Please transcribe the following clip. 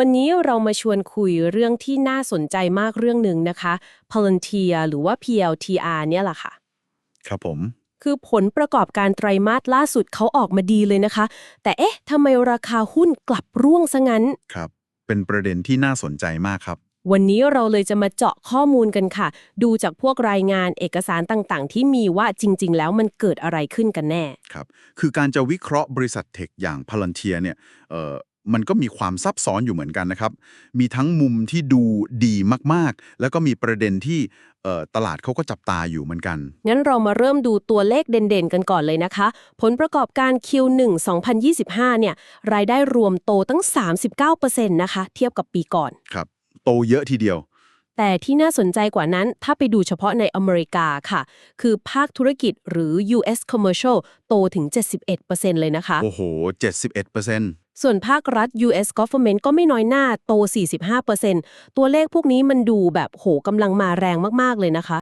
วันนี้เรามาชวนคุยเรื่องที่น่าสนใจมากเรื่องหนึ่งนะคะ Palantir หรือว่า PLTR เนี่ยแหละค่ะ ครับผม คือผลประกอบการไตรมาสล่าสุดเขาออกมาดีเลยนะคะ แต่เอ๊ะทำไมราคาหุ้นกลับร่วงซะงั้น ครับ เป็นประเด็นที่น่าสนใจมากครับ วันนี้เราเลยจะมาเจาะข้อมูลกันค่ะ ดูจากพวกรายงานเอกสารต่างๆ ที่มีว่าจริง ๆ แล้วมันเกิดอะไรขึ้นกันแน่ ครับ คือการจะวิเคราะห์บริษัทเทคอย่างพลันเทียเนี่ยเอ่อ มันก็มีความซับซ้อนอยู่เหมือนกันนะครับ มีทั้งมุมที่ดูดีมากๆ แล้วก็มีประเด็นที่เอ่อตลาดเขาก็จับตาอยู่เหมือนกัน งั้นเรามาเริ่มดูตัวเลขเด่นๆ กันก่อนเลยนะคะ ผลประกอบการ Q1 2025 เนี่ย รายได้รวมโตตั้ง 39%นะคะ เทียบกับปีก่อน ครับ โตเยอะทีเดียว แต่ที่น่าสนใจกว่านั้น ถ้าไปดูเฉพาะในอเมริกาค่ะ คือภาคธุรกิจหรือ US Commercial โตถึง 71%เลยนะคะ โอ้โห 71% ส่วนภาครัฐ US Government ก็ไม่น้อยหน้าโต 45%ตัวเลขพวกนี้มันดูแบบโหกำลังมาแรงมาก ๆ เลยนะคะ